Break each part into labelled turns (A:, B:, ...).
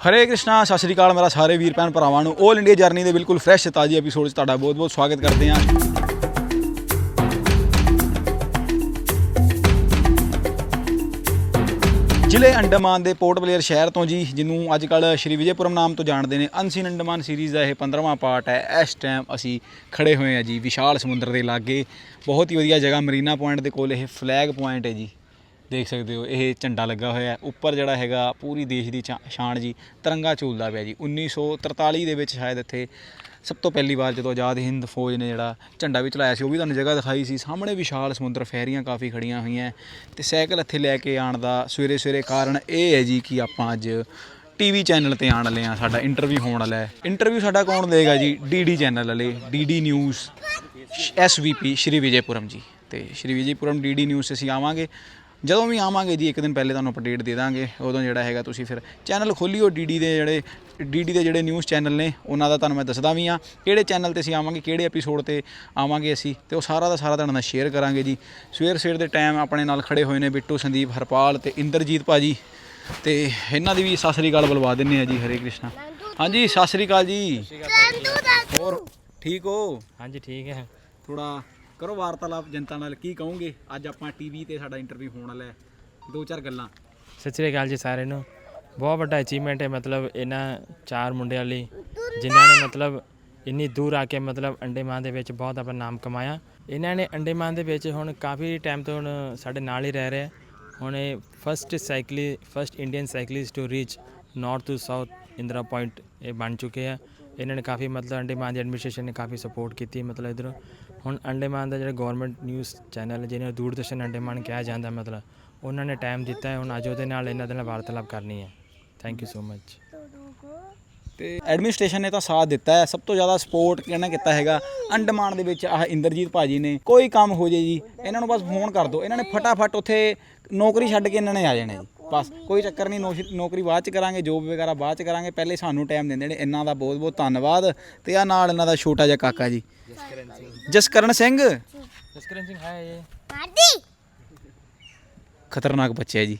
A: ਹਰੇ ਕ੍ਰਿਸ਼ਨਾ, ਸਤਿ ਸ਼੍ਰੀ ਅਕਾਲ ਮੇਰਾ ਸਾਰੇ ਵੀਰ ਭੈਣ ਭਰਾਵਾਂ ਨੂੰ। 올 ਇੰਡੀਆ ਜਰਨੀ ਦੇ ਬਿਲਕੁਲ ਫਰੈਸ਼ ਤਾਜ਼ੀ ਐਪੀਸੋਡ 'ਚ ਤੁਹਾਡਾ ਬਹੁਤ-ਬਹੁਤ ਸਵਾਗਤ ਕਰਦੇ ਹਾਂ। ਜ਼ਿਲ੍ਹੇ ਅੰਡਮਾਨ ਦੇ ਪੋਰਟ ਬਲੇਅਰ ਸ਼ਹਿਰ ਤੋਂ ਜੀ, ਜਿਹਨੂੰ ਅੱਜ ਕੱਲ ਸ਼੍ਰੀ ਵਿਜੇਪੁਰਮ ਨਾਮ ਤੋਂ ਜਾਣਦੇ ਨੇ। ਅਨਸੀਨ ਅੰਡਮਾਨ ਸੀਰੀਜ਼ ਦਾ ਇਹ 15ਵਾਂ ਪਾਰਟ ਹੈ। ਇਸ ਟਾਈਮ ਅਸੀਂ ਖੜੇ ਹੋਏ ਹਾਂ ਜੀ, ਵਿਸ਼ਾਲ ਸਮੁੰਦਰ ਦੇ ਲਾਗੇ। ਬਹੁਤ ਹੀ ਵਧੀਆ ਜਗ੍ਹਾ, ਮਰੀਨਾ ਪੁਆਇੰਟ ਦੇ ਕੋਲ ਇਹ ਫਲੈਗ ਪੁਆਇੰਟ ਹੈ ਜੀ। ਦੇਖ ਸਕਦੇ ਹੋ, ਇਹ ਝੰਡਾ ਲੱਗਾ ਹੋਇਆ ਹੈ। ਉੱਪਰ ਜਿਹੜਾ ਹੈਗਾ, ਪੂਰੀ ਦੇਸ਼ ਦੀ ਚਾ- ਸ਼ਾਨ ਜੀ, ਤਿਰੰਗਾ ਝੂਲਦਾ ਪਿਆ ਜੀ। 1943 ਦੇ ਵਿੱਚ ਸ਼ਾਇਦ ਇੱਥੇ ਸਭ ਤੋਂ ਪਹਿਲੀ ਵਾਰ ਜਦੋਂ ਆਜ਼ਾਦ ਹਿੰਦ ਫੌਜ ਨੇ ਜਿਹੜਾ ਝੰਡਾ ਵੀ ਚਲਾਇਆ ਸੀ, ਉਹ ਵੀ ਤੁਹਾਨੂੰ ਜਗ੍ਹਾ ਦਿਖਾਈ ਸੀ। ਸਾਹਮਣੇ ਵਿਸ਼ਾਲ ਸਮੁੰਦਰ ਫੈਰੀਆਂ ਕਾਫੀ ਖੜੀਆਂ ਹੋਈਆਂ ਤੇ ਸਾਈਕਲ ਇੱਥੇ ਲੈ ਕੇ ਆਉਣ ਦਾ ਸਵੇਰੇ ਸਵੇਰੇ ਕਾਰਨ ਇਹ ਹੈ ਜੀ ਕਿ ਆਪਾਂ ਅੱਜ ਟੀਵੀ ਚੈਨਲ ਤੇ ਆਣ ਵਾਲੇ ਆ ਸਾਡਾ ਇੰਟਰਵਿਊ ਹੋਣ ਵਾਲਾ ਹੈ। ਇੰਟਰਵਿਊ ਸਾਡਾ ਕੌਣ ਦੇਗਾ ਜੀ? ਡੀਡੀ ਚੈਨਲ ਵਾਲੇ DD news SVP Shri Vijayapuram ji. ਤੇ ਸ਼੍ਰੀ ਵਿਜੇਪੁਰਮ ਡੀਡੀ ਨਿਊਜ਼ 'ਤੇ ਅਸੀਂ ਆਵਾਂਗੇ। ਜਦੋਂ ਵੀ ਆਵਾਂਗੇ ਜੀ ਇੱਕ ਦਿਨ ਪਹਿਲੇ ਤੁਹਾਨੂੰ ਅਪਡੇਟ ਦੇ ਦਾਂਗੇ। ਉਦੋਂ ਜਿਹੜਾ ਹੈਗਾ ਤੁਸੀਂ ਫਿਰ ਚੈਨਲ ਖੋਲਿਓ ਡੀਡੀ ਦੇ ਜਿਹੜੇ ਡੀਡੀ ਦੇ ਜਿਹੜੇ ਨਿਊਜ਼ ਚੈਨਲ ਨੇ ਉਹਨਾਂ ਦਾ ਤੁਹਾਨੂੰ ਮੈਂ ਦੱਸਦਾ ਵੀ ਆ ਕਿਹੜੇ ਚੈਨਲ ਤੇ ਅਸੀਂ ਆਵਾਂਗੇ ਕਿਹੜੇ ਐਪੀਸੋਡ ਤੇ ਆਵਾਂਗੇ ਅਸੀਂ ਤੇ ਉਹ ਸਾਰਾ ਦਾ ਸਾਰਾ ਤੁਹਾਡੇ ਨਾਲ ਸ਼ੇਅਰ ਕਰਾਂਗੇ ਜੀ। ਸਵੇਰ ਸਵੇਰ ਦੇ ਟਾਈਮ ਆਪਣੇ ਨਾਲ ਖੜੇ ਹੋਏ ਨੇ ਬਿੱਟੂ ਸੰਦੀਪ ਹਰਪਾਲ ਤੇ ਇੰਦਰਜੀਤ ਭਾਜੀ। ਤੇ ਇਹਨਾਂ ਦੀ ਵੀ ਸਤਿ ਸ੍ਰੀ ਅਕਾਲ ਬੁਲਵਾ ਦਿੰਨੇ ਆ ਜੀ ਹਰੇ ਕ੍ਰਿਸ਼ਨਾ। ਹਾਂਜੀ ਸਤਿ ਸ੍ਰੀ ਅਕਾਲ ਜੀ। ਹੋਰ ਠੀਕ ਹੋ?
B: ਹਾਂਜੀ ਠੀਕ ਹੈ।
A: ਥੋੜਾ ਕਰੋ ਵਾਰਤਾਲਾਪ ਜਨਤਾ ਨਾਲ, ਕੀ ਕਹੋਗੇ? ਅੱਜ ਆਪਾਂ ਟੀਵੀ ਤੇ ਸਾਡਾ ਇੰਟਰਵਿਊ ਹੋਣ ਵਾਲਾ ਹੈ। ਦੋ ਚਾਰ ਗੱਲਾਂ।
B: ਸਤਿ ਸ਼੍ਰੀ ਅਕਾਲ ਜੀ ਸਾਰਿਆਂ ਨੂੰ। ਬਹੁਤ ਵੱਡਾ ਅਚੀਵਮੈਂਟ ਹੈ, ਮਤਲਬ ਇਹਨਾਂ ਚਾਰ ਮੁੰਡਿਆਂ ਲਈ, ਜਿਨ੍ਹਾਂ ਨੇ ਮਤਲਬ ਇੰਨੀ ਦੂਰ ਆ ਕੇ ਮਤਲਬ ਅੰਡੇਮਾਨ ਦੇ ਵਿੱਚ ਬਹੁਤ ਆਪਣਾ ਨਾਮ ਕਮਾਇਆ। ਇਹਨਾਂ ਨੇ ਅੰਡੇਮਾਨ ਦੇ ਵਿੱਚ ਹੁਣ ਕਾਫੀ ਟਾਈਮ ਤੋਂ ਹੁਣ ਸਾਡੇ ਨਾਲ ਹੀ ਰਹਿ ਰਹੇ ਹੁਣ ਇਹ first ਸਾਈਕਲੀ first Indian cyclist to reach north to south Indira point ਇਹ ਬਣ ਚੁੱਕੇ ਆ ਇਹਨਾਂ ਨੇ ਕਾਫੀ ਮਤਲਬ ਅੰਡੇਮਾਨ ਦੀ ਐਡਮਿਨਿਸਟ੍ਰੇਸ਼ਨ ਨੇ ਕਾਫੀ ਸਪੋਰਟ ਕੀਤੀ ਮਤਲਬ ਇਧਰੋਂ। ਹੁਣ ਅੰਡੇਮਾਨ ਦਾ ਜਿਹੜਾ ਗਵਰਨਮੈਂਟ ਨਿਊਜ਼ ਚੈਨਲ ਜਿਹਨੂੰ ਦੂਰਦਰਸ਼ਨ ਅੰਡੇਮਾਨ ਕਿਹਾ ਜਾਂਦਾ ਮਤਲਬ, ਉਹਨਾਂ ਨੇ ਟਾਈਮ ਦਿੱਤਾ ਹੈ, ਹੁਣ ਅੱਜ ਉਹਦੇ ਨਾਲ ਇਹਨਾਂ ਦੇ ਨਾਲ ਵਾਰਤਾਲਾਪ ਕਰਨੀ ਹੈ। ਥੈਂਕ ਯੂ ਸੋ ਮੱਚ
A: ਤੇ ਐਡਮਿਨਿਸਟ੍ਰੇਸ਼ਨ ਨੇ ਤਾਂ ਸਾਥ ਦਿੱਤਾ ਹੈ। ਸਭ ਤੋਂ ਜ਼ਿਆਦਾ ਸਪੋਰਟ ਕਿਹਨਾਂ ਕੀਤਾ ਹੈਗਾ? ਅੰਡਮਾਨ ਦੇ ਵਿੱਚ ਆਹ ਇੰਦਰਜੀਤ ਭਾਜੀ ਨੇ। ਕੋਈ ਕੰਮ ਹੋ ਜੇ ਜੀ ਇਹਨਾਂ ਨੂੰ ਬਸ ਫੋਨ ਕਰ ਦਿਓ ਇਹਨਾਂ ਨੇ ਫਟਾਫਟ ਉੱਥੇ ਨੌਕਰੀ ਛੱਡ ਕੇ ਇਹਨਾਂ ਨੇ ਆ ਜਾਣਾ ਜੀ। ਬਸ ਕੋਈ ਚੱਕਰ ਨਹੀਂ ਨੌਕਰੀ ਬਾਅਦ ਚ ਕਰਾਂਗੇ ਜੋਬ ਵਗੈਰਾ ਬਾਅਦ ਚ ਕਰਾਂਗੇ। ਪਹਿਲੇ ਸਾਨੂੰ ਟਾਈਮ ਦਿੰਦੇ ਨੇ। ਇਹਨਾਂ ਦਾ ਬਹੁਤ ਬਹੁਤ ਧੰਨਵਾਦ। ਤੇ ਆ ਨਾਲ ਇਹਨਾਂ ਦਾ ਛੋਟਾ ਜਿਹਾ ਕਾਕਾ ਜੀ। ਜਸਕਰਨ ਸਿੰਘ।
B: ਜਸਕਰਨ ਸਿੰਘ ਹੈ ਇਹ
A: ਖਤਰਨਾਕ ਬੱਚੇ ਹੈ ਜੀ।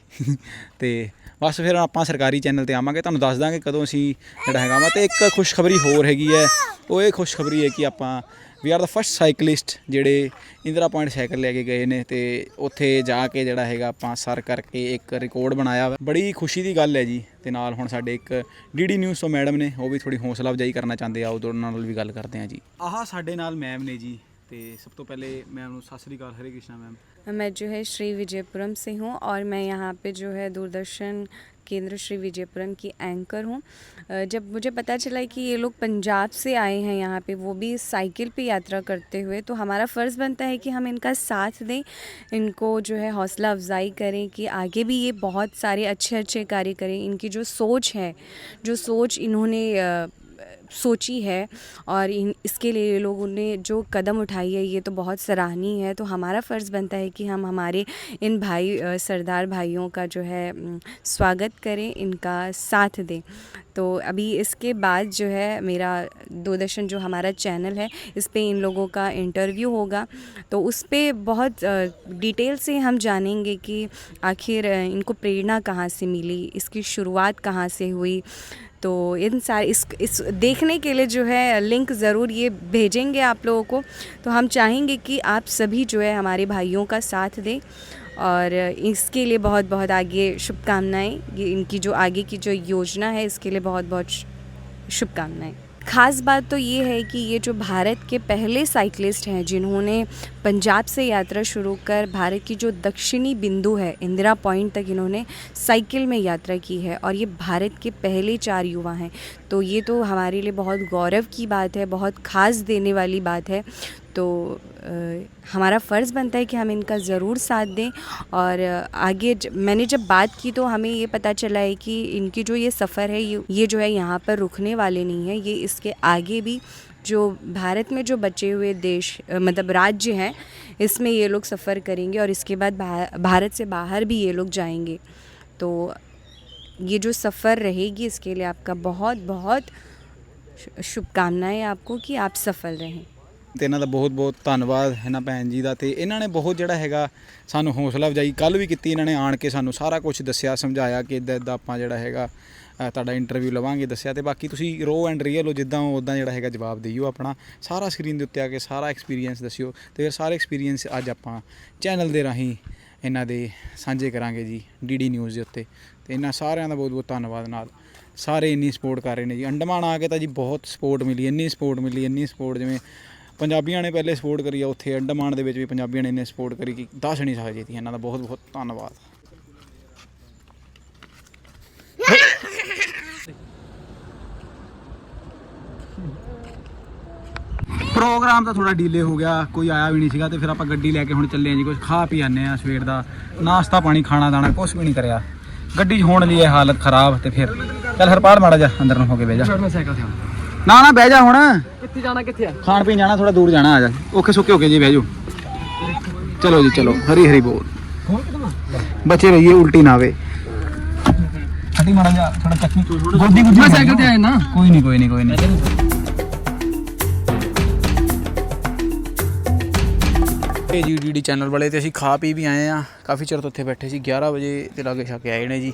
A: ਤੇ ਬਸ ਫਿਰ ਆਪਾਂ ਸਰਕਾਰੀ ਚੈਨਲ ਤੇ ਆਵਾਂਗੇ, ਤੁਹਾਨੂੰ ਦੱਸ ਦਾਂਗੇ ਕਦੋਂ ਅਸੀਂ ਜਿਹੜਾ ਹੈਗਾ ਵਾ ਤੇ ਇੱਕ ਖੁਸ਼ਖਬਰੀ ਹੋਰ ਹੈਗੀ ਹੈ। ਉਹ ਇਹ ਖੁਸ਼ਖਬਰੀ ਹੈ ਕਿ ਆਪਾਂ ਵੀ ਆਰ ਦਾ ਫਸਟ ਸਾਈਕਲਿਸਟ ਜਿਹੜੇ ਇੰਦਰਾ ਪੁਆਇੰਟ ਸਾਈਕਲ ਲੈ ਕੇ ਗਏ ਨੇ ਤੇ ਉੱਥੇ ਜਾ ਕੇ ਜਿਹੜਾ ਹੈਗਾ ਆਪਾਂ ਸਰ ਕਰਕੇ ਇੱਕ ਰਿਕਾਰਡ ਬਣਾਇਆ ਵਾ। ਬੜੀ ਖੁਸ਼ੀ ਦੀ ਗੱਲ ਹੈ ਜੀ। ਤੇ ਨਾਲ ਹੁਣ ਸਾਡੇ ਇੱਕ ਡੀਡੀ ਨਿਊਜ਼ ਤੋਂ ਮੈਡਮ ਨੇ, ਉਹ ਵੀ ਥੋੜੀ ਹੌਸਲਾ ਅਫਜ਼ਾਈ ਕਰਨਾ ਚਾਹੁੰਦੇ ਆ ਉਹਨਾਂ ਨਾਲ ਵੀ ਗੱਲ ਕਰਦੇ ਆ ਜੀ। ਆਹ ਸਾਡੇ ਨਾਲ ਮੈਮ ਨੇ ਜੀ, ਤੇ ਸਭ ਤੋਂ ਪਹਿਲੇ ਮੈਮ ਨੂੰ ਸਤਿ ਸ੍ਰੀ ਅਕਾਲ, ਹਰੇ ਕ੍ਰਿਸ਼ਨਾ ਮੈਮ।
C: मैं जो है श्री विजयपुरम से हूँ और मैं यहाँ पे जो है दूरदर्शन केंद्र श्री विजयपुरम की एंकर हूँ। जब मुझे पता चला कि ये लोग पंजाब से आए हैं यहाँ पे, वो भी साइकिल पे यात्रा करते हुए तो हमारा फ़र्ज़ बनता है कि हम इनका साथ दें, इनको जो है हौसला अफजाई करें कि आगे भी ये बहुत सारे अच्छे अच्छे कार्य करें। इनकी जो सोच है, जो सोच इन्होंने सोची है और इन, इसके लिए लोगों ने जो कदम उठाई है, ये तो बहुत सराहनीय है। तो हमारा फ़र्ज़ बनता है कि हम हमारे इन भाई सरदार भाइयों का जो है स्वागत करें, इनका साथ दें। तो अभी इसके बाद जो है, मेरा दूरदर्शन जो हमारा चैनल है, इस पर इन लोगों का इंटरव्यू होगा। तो उस पर बहुत डिटेल से हम जानेंगे कि आखिर इनको प्रेरणा कहाँ से मिली, इसकी शुरुआत कहाँ से हुई। तो इन सारे इस इस देखने के लिए जो है लिंक ज़रूर ये भेजेंगे आप लोगों को। तो हम चाहेंगे कि आप सभी जो है हमारे भाइयों का साथ दें और इसके लिए बहुत बहुत आगे शुभकामनाएँ। इनकी जो आगे की जो योजना है, इसके लिए बहुत बहुत शुभकामनाएँ। खास बात तो ये है कि ये जो भारत के पहले साइकिलिस्ट हैं, जिन्होंने पंजाब से यात्रा शुरू कर भारत की जो दक्षिणी बिंदु है, इंदिरा पॉइंट तक इन्होंने साइकिल में यात्रा की है और ये भारत के पहले चार युवा हैं। तो ये तो हमारे लिए बहुत गौरव की बात है, बहुत खास देने वाली बात है। तो हमारा फ़र्ज़ बनता है कि हम इनका ज़रूर साथ दें और आगे ज, मैंने जब बात की तो हमें ये पता चला है कि इनकी जो ये सफ़र है ये ये जो है यहाँ पर रुकने वाले नहीं है। ये इसके आगे भी जो भारत में जो बचे हुए देश मतलब राज्य हैं इसमें ये लोग सफ़र करेंगे और इसके बाद भारत से बाहर भी ये लोग जाएँगे। तो ये जो सफ़र रहेगी इसके लिए आपका बहुत बहुत शुभकामनाएँ आपको कि आप सफल रहें।
A: ਤੇ ਇਹਨਾਂ ਦਾ ਬਹੁਤ ਬਹੁਤ ਧੰਨਵਾਦ ਇਹਨਾਂ ਭੈਣ ਜੀ ਦਾ। ਤੇ ਇਹਨਾਂ ਨੇ ਬਹੁਤ ਜਿਹੜਾ ਹੈਗਾ ਸਾਨੂੰ ਹੌਸਲਾ ਅਫਜਾਈ ਕੱਲ ਵੀ ਕੀਤੀ ਇਹਨਾਂ ਨੇ ਆਣ ਕੇ ਸਾਨੂੰ ਸਾਰਾ ਕੁਝ ਦੱਸਿਆ, ਸਮਝਾਇਆ ਕਿ ਇਦਾਂ ਇਦਾਂ ਆਪਾਂ ਜਿਹੜਾ ਹੈਗਾ ਤੁਹਾਡਾ ਇੰਟਰਵਿਊ ਲਵਾਂਗੇ ਦੱਸਿਆ ਤੇ ਬਾਕੀ ਤੁਸੀਂ ਰੋ ਐਂਡ ਰੀਅਲ ਹੋ, ਜਿੱਦਾਂ ਹੋ ਉਦਾਂ ਜਿਹੜਾ ਹੈਗਾ ਜਵਾਬ ਦਿਓ ਆਪਣਾ। ਸਾਰਾ ਸਕਰੀਨ ਦੇ ਉੱਤੇ ਆ ਕੇ ਸਾਰਾ ਐਕਸਪੀਰੀਅੰਸ ਦੱਸਿਓ ਤੇ ਫਿਰ ਸਾਰੇ ਐਕਸਪੀਰੀਅੰਸ ਅੱਜ ਆਪਾਂ ਚੈਨਲ ਦੇ ਰਾਹੀਂ ਇਹਨਾਂ ਦੇ ਸਾਂਝੇ ਕਰਾਂਗੇ ਜੀ ਡੀਡੀ ਨਿਊਜ਼ ਦੇ ਉੱਤੇ। ਤੇ ਇਹਨਾਂ ਸਾਰਿਆਂ ਦਾ ਬਹੁਤ ਬਹੁਤ ਧੰਨਵਾਦ ਨਾਲ। ਸਾਰੇ ਇੰਨੀ ਸਪੋਰਟ ਕਰ ਰਹੇ ਨੇ ਜੀ। ਅੰਡਮਾਨ ਆ ਕੇ ਤਾਂ ਜੀ ਬਹੁਤ ਸਪੋਰਟ ਮਿਲੀ, ਇੰਨੀ ਸਪੋਰਟ ਮਿਲੀ, ਇੰਨੀ ਸਪੋਰਟ ਜਿਵੇਂ ਪੰਜਾਬੀਆਂ ਨੇ ਪਹਿਲੇ ਸਪੋਰਟ ਕਰੀ ਆ ਉੱਥੇ ਅੰਡਮਾਨ ਦੇ ਵਿੱਚ ਵੀ ਪੰਜਾਬੀਆਂ ਨੇ ਇੰਨੇ ਸਪੋਰਟ ਕਰੀ ਕਿ ਦੱਸ ਨਹੀਂ ਸਕਦੇ ਜੀ ਇਹਨਾਂ ਦਾ ਬਹੁਤ ਬਹੁਤ ਧੰਨਵਾਦ। ਪ੍ਰੋਗਰਾਮ ਤਾਂ ਥੋੜਾ ਡੀਲੇ ਹੋ ਗਿਆ ਕੋਈ ਆਇਆ ਵੀ ਨਹੀਂ ਸੀਗਾ ਤੇ ਫਿਰ ਆਪਾਂ ਗੱਡੀ ਲੈ ਕੇ ਹੁਣ ਚੱਲੇ ਆਂ ਜੀ ਕੁਝ ਖਾ ਪੀ ਆਨੇ ਆ ਸਵੇਰ ਦਾ। ਨਾਸ਼ਤਾ ਪਾਣੀ ਖਾਣਾ ਦਾਣਾ ਕੁਝ ਵੀ ਨਹੀਂ ਕਰਿਆ। ਗੱਡੀ 'ਚ ਹੋਣ ਲਈ ਇਹ ਹਾਲਤ ਖਰਾਬ ਤੇ ਫਿਰ ਚੱਲ ਹਰਪਾਲ ਮਾੜਾ ਜਾ ਅੰਦਰ ਨੂੰ ਹੋ ਕੇ ਬਹਿ ਜਾ। ਨਾ ਨਾ ਬਹਿ ਜਾ ਹੁਣ।
B: ਕਿੱਥੇ ਜਾਣਾ ਕਿੱਥੇ ਆ?
A: ਖਾਣ ਪੀਣ ਜਾਣਾ ਥੋੜਾ ਦੂਰ ਜਾਣਾ ਆ ਜਾ। ਓਕੇ ਸੁੱਕੇ ਹੋ ਕੇ ਜੀ ਬਹਿ ਜਾਓ। ਚਲੋ ਜੀ ਚਲੋ। ਹਰੀ ਹਰੀ ਬੋਲ। ਬੱਚੇ ਰਹੀਏ ਉਲਟੀ ਨਾ ਆਵੇ। ਹੱਡੀ ਮਾੜਾ ਜਾ ਥੋੜਾ ਚੱਕੀ। ਗੋਦੀ ਗੁੱਦੀ
B: ਮੈਂ ਸਾਈਕਲ ਤੇ ਆਇਆ ਨਾ।
A: ਕੋਈ ਨਹੀਂ ਕੋਈ ਨਹੀਂ ਕੋਈ ਨਹੀਂ ਇਹ ਜੀ ਡੀਡੀ ਚੈਨਲ ਵਾਲੇ ਤੇ ਅਸੀਂ ਖਾ ਪੀ ਵੀ ਆਏ ਆ। ਕਾਫੀ ਚਿਰ ਤੋਂ ਉੱਥੇ ਬੈਠੇ ਸੀ। 11 ਵਜੇ ਤੇ ਲਾਗੇ ਛਾ ਕੇ ਆਏ ਨੇ ਜੀ।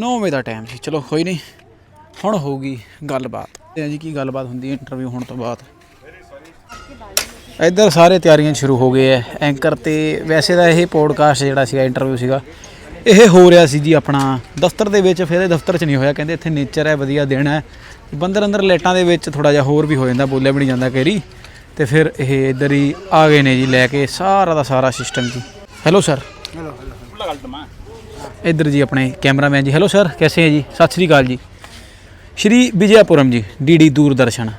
A: 9 ਵਜੇ ਦਾ ਟਾਈਮ ਸੀ। ਚਲੋ ਕੋਈ ਨਹੀਂ ਹੁਣ ਹੋਊਗੀ ਗੱਲਬਾਤ। ਤੇ ਜੀ ਕੀ ਗੱਲਬਾਤ ਹੁੰਦੀ ਹੈ ਇੰਟਰਵਿਊ ਹੋਣ ਤੋਂ ਬਾਅਦ। ਇੱਧਰ ਸਾਰੇ ਤਿਆਰੀਆਂ ਸ਼ੁਰੂ ਹੋ ਗਏ ਐ। ਐਂਕਰ ਤੇ ਵੈਸੇ ਤਾਂ ਇਹ ਪੋਡਕਾਸਟ ਜਿਹੜਾ ਸੀਗਾ ਇੰਟਰਵਿਊ ਸੀਗਾ ਇਹ ਹੋ ਰਿਹਾ ਸੀ ਜੀ ਆਪਣਾ। ਦਫ਼ਤਰ ਦੇ ਵਿੱਚ ਫਿਰ ਇਹ ਦਫ਼ਤਰ 'ਚ ਨਹੀਂ ਹੋਇਆ ਕਹਿੰਦੇ ਇੱਥੇ ਨੇਚਰ ਹੈ ਵਧੀਆ ਦਿਨ ਹੈ ਬੰਦਰ ਅੰਦਰ ਲਾਈਟਾਂ ਦੇ ਵਿੱਚ ਥੋੜਾ ਜਿਹਾ ਹੋਰ ਵੀ ਹੋ ਜਾਂਦਾ ਬੋਲਿਆ ਵੀ ਨਹੀਂ ਜਾਂਦਾ ਕੇਰੀ ਤੇ ਫਿਰ ਇਹ ਇੱਧਰ ਹੀ ਆ ਗਏ ਨੇ ਜੀ ਲੈ ਕੇ ਸਾਰਾ ਦਾ ਸਾਰਾ ਸਿਸਟਮ ਜੀ। ਹੈਲੋ ਸਰ ਇੱਧਰ ਜੀ ਆਪਣੇ ਕੈਮਰਾਮੈਨ ਜੀ। ਹੈਲੋ ਸਰ ਕੈਸੇ ਹੈ ਜੀ? ਸਤਿ ਸ੍ਰੀ ਅਕਾਲ ਜੀ। ਸ਼੍ਰੀ श्री विजयापुरम जी ਦੂਰਦਰਸ਼ਨ।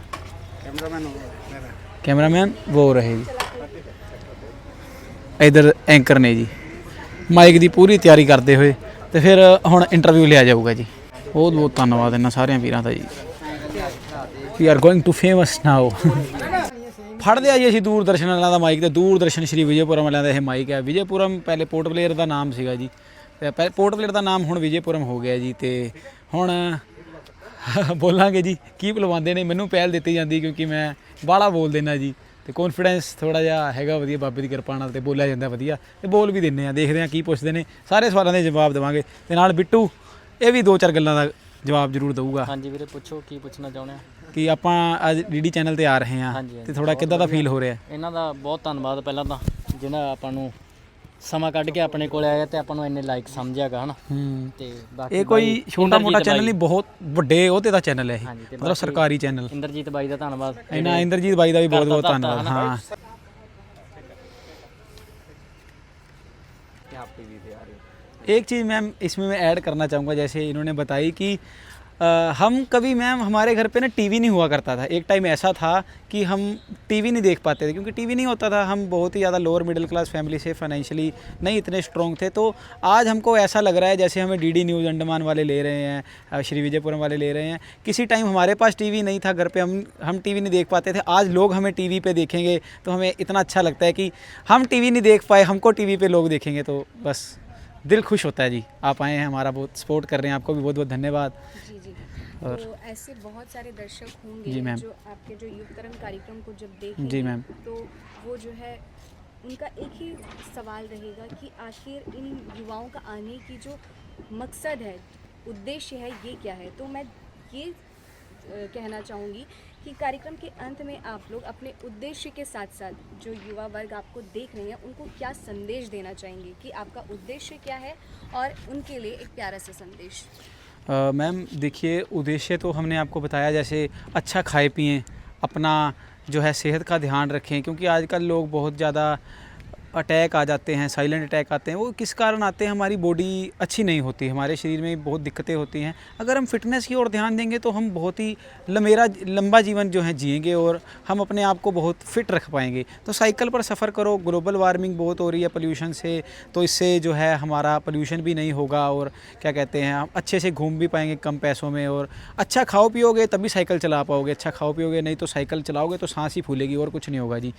A: ਕੈਮਰਾਮੈਨ ਕੈਮਰਾਮੈਨ वो ਰਹੇ ਜੀ। ਇਧਰ ਐਂਕਰ ਨੇ ਜੀ। ਮਾਈਕ ਦੀ ਪੂਰੀ ਤਿਆਰੀ ਕਰਦੇ ਹੋਏ ਤੇ ਫਿਰ ਹੁਣ ਇੰਟਰਵਿਊ ਲਿਆ ਜਾਊਗਾ ਜੀ। ਬਹੁਤ ਬਹੁਤ ਧੰਨਵਾਦ ਇਹਨਾਂ ਸਾਰਿਆਂ ਵੀਰਾਂ ਦਾ ਜੀ। We are going to famous now ਫੜ ਲਿਆ ਜੀ ਅਸੀਂ ਦੂਰਦਰਸ਼ਨ ਵਾਲਿਆਂ ਦਾ ਮਾਈਕ ਤੇ। ਦੂਰਦਰਸ਼ਨ ਸ਼੍ਰੀ ਵਿਜੇਪੁਰਮ ਵਾਲਿਆਂ ਦਾ ਇਹ ਮਾਈਕ ਹੈ। ਵਿਜੇਪੁਰਮ ਪਹਿਲੇ ਪੋਰਟ ਪਲੇਅਰ ਦਾ ਨਾਮ ਸੀਗਾ ਜੀ। ਤੇ ਪੋਰਟ ਪਲੇਅਰ ਦਾ ਨਾਮ ਹੁਣ ਵਿਜੇਪੁਰਮ ਹੋ ਗਿਆ ਜੀ ਤੇ ਹੁਣ ਬੋਲਾਂਗੇ ਜੀ। ਕੀ ਬੁਲਵਾਉਂਦੇ ਨੇ? ਮੈਨੂੰ ਪਹਿਲ ਦਿੱਤੀ ਜਾਂਦੀ ਕਿਉਂਕਿ ਮੈਂ ਬਾਹਲਾ ਬੋਲ ਦੇਣਾ ਜੀ। ਤੇ ਕੌਨਫੀਡੈਂਸ ਥੋੜਾ ਜਿਹਾ ਹੈਗਾ ਵਧੀਆ ਬਾਬੇ ਦੀ ਕਿਰਪਾ ਨਾਲ ਤੇ ਬੋਲਿਆ ਜਾਂਦਾ ਵਧੀਆ। ਤੇ ਬੋਲ ਵੀ ਦਿੰਨੇ ਆ ਦੇਖਦੇ ਆ ਕੀ ਪੁੱਛਦੇ ਨੇ। ਸਾਰੇ ਸਵਾਲਾਂ ਦੇ ਜਵਾਬ ਦੇਵਾਂਗੇ। ਤੇ ਨਾਲ ਬਿੱਟੂ ਇਹ ਵੀ ਦੋ ਚਾਰ ਗੱਲਾਂ ਦਾ ਜਵਾਬ ਜ਼ਰੂਰ ਦਊਗਾ।
B: ਹਾਂਜੀ ਵੀਰੇ ਪੁੱਛੋ ਕੀ ਪੁੱਛਣਾ ਚਾਹੁੰਦੇ ਆ
A: ਕਿ ਆਪਾਂ ਅੱਜ ਡੀਡੀ ਚੈਨਲ ਤੇ ਆ ਰਹੇ
B: ਹਾਂਜੀ,
A: ਤੇ ਥੋੜਾ ਕਿੱਦਾਂ ਦਾ ਫੀਲ ਹੋ ਰਿਹਾ?
B: ਇਹਨਾਂ ਦਾ ਬਹੁਤ ਧੰਨਵਾਦ ਪਹਿਲਾਂ ਤਾਂ ਜਿਨ੍ਹਾਂ ਆਪਾਂ ਨੂੰ ਸਮਾਂ ਕੱਢ ਕੇ ਆਪਣੇ ਕੋਲ ਆਇਆ ਤੇ ਆਪਾਂ ਨੂੰ ਇੰਨੇ ਲਾਈਕ ਸਮਝਿਆਗਾ ਹਨਾ
A: ਹੂੰ
B: ਤੇ ਬਾਕੀ
A: ਇਹ ਕੋਈ
B: ਬਾਈ
A: ਛੋਟਾ ਮੋਟਾ
B: ਇੰਦਰਜੀਤ
A: ਚੈਨਲ ਨਹੀਂ ਬਹੁਤ ਵੱਡੇ ਉਹਤੇ ਦਾ ਚੈਨਲ ਹੈ ਇਹ
B: ਹਾਂਜੀ, ਤੇ
A: ਮਤਲਬ
B: ਬਾਕੀ-
A: ਸਰਕਾਰੀ ਚੈਨਲ
B: ਇੰਦਰਜੀਤ ਬਾਈ ਦਾ ਧੰਨਵਾਦ
A: ਇਹਨਾਂ ਇੰਦਰਜੀਤ ਬਾਈ ਦਾ ਵੀ ਬਹੁਤ ਬਹੁਤ
B: ਕਰਤਾ
A: ਧੰਨਵਾਦ
B: ਹਨਾ
A: ਹਾਂ
B: क्या आप टीवी पे आ रहे हो
A: एक चीज़ मैम इसमें मैं ऐड करना चाहूँगा जैसे इन्होंने बताई कि हम कभी मैम हमारे घर पे ना टीवी नहीं हुआ करता था। एक टाइम ऐसा था कि हम टीवी नहीं देख पाते थे, क्योंकि टीवी नहीं होता था। हम बहुत ही ज़्यादा लोअर मिडिल क्लास फैमिली से फाइनेंशियली नहीं इतने स्ट्रॉन्ग थे। तो आज हमको ऐसा लग रहा है जैसे हमें डीडी न्यूज़ अंडमान वाले ले रहे हैं श्री विजयपुरम वाले ले रहे हैं। किसी टाइम हमारे पास टीवी नहीं था, घर पर हम हम टीवी नहीं देख पाते थे। आज लोग हमें टीवी पे देखेंगे तो हमें इतना अच्छा लगता है कि हम टीवी नहीं देख पाए, हमको टीवी पे लोग देखेंगे। तो बस दिल खुश होता है जी। आप आए हैं हमारा बहुत सपोर्ट कर रहे हैं। आपको भी बहुत बहुत धन्यवाद और-
C: तो ऐसे बहुत सारे दर्शक
A: जी,
C: होंगे
A: मैम।
C: जो आपके जो युग तरंग कार्यक्रम को जब देखेंगे
A: जी, मैम।
C: तो वो जो है उनका एक ही सवाल रहेगा कि आखिर इन युवाओं का आने की जो मकसद है उद्देश्य है ये क्या है तो मैं ये कहना चाहूँगी कि कार्यक्रम के अंत में आप लोग अपने उद्देश्य के साथ साथ जो युवा वर्ग आपको देख रहे हैं उनको क्या संदेश देना चाहेंगे कि आपका उद्देश्य क्या है और उनके लिए एक प्यारा सा संदेश
A: मैम देखिए उद्देश्य तो हमने आपको बताया जैसे अच्छा खाए पिएं अपना जो है सेहत का ध्यान रखें क्योंकि आजकल लोग बहुत ज़्यादा अटैक आ जाते हैं साइलेंट अटैक आते हैं, वो किस कारण आते हैं, हमारी बॉडी अच्छी नहीं होती, हमारे शरीर में बहुत दिक्कतें होती हैं। अगर हम फिटनेस की ओर ध्यान देंगे तो हम बहुत ही लमेरा, लंबा जीवन जो है जिएँगे और हम अपने आप को बहुत फिट रख पाएँगे। तो साइकिल पर सफ़र करो ग्लोबल वार्मिंग बहुत हो रही है पोल्यूशन से तो इससे जो है हमारा पोल्यूशन भी नहीं होगा और क्या कहते हैं, हम अच्छे से घूम भी पाएँगे कम पैसों में और अच्छा खाओ पियोगे तभी साइकिल चला पाओगे अच्छा खाओ पियोगे नहीं तो साइकिल चलाओगे तो सांस ही फूलेगी और कुछ नहीं होगा जी।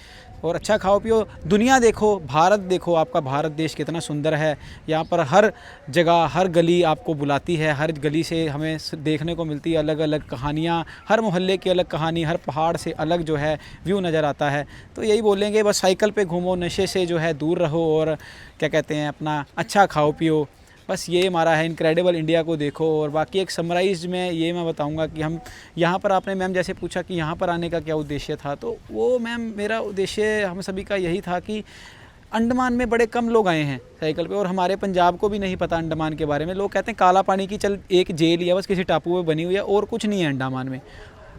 A: और अच्छा खाओ पियो, दुनिया देखो भारत देखो, आपका भारत देश कितना सुंदर है। यहाँ पर हर जगह, हर गली आपको बुलाती है। हर गली से हमें देखने को मिलती है अलग अलग कहानियाँ। हर मोहल्ले की अलग कहानी, हर पहाड़ से अलग जो है, व्यू नज़र आता है। तो यही बोलेंगे, बस साइकिल पे घूमो, नशे से जो है दूर रहो और क्या कहते हैं, अपना अच्छा खाओ, पियो। बस ये हमारा है इनक्रेडिबल इंडिया को देखो और बाकी एक समराइज में ये मैं बताऊँगा कि हम यहाँ पर आपने मैम जैसे पूछा कि यहाँ पर आने का क्या उद्देश्य था। तो वो मैम मेरा उद्देश्य हम सभी का यही था कि अंडमान में बड़े कम लोग आए हैं साइकिल पे और हमारे पंजाब को भी नहीं पता अंडमान के बारे में लोग कहते हैं काला पानी की चल एक जेल या बस किसी टापू में बनी हुई है और कुछ नहीं है अंडमान में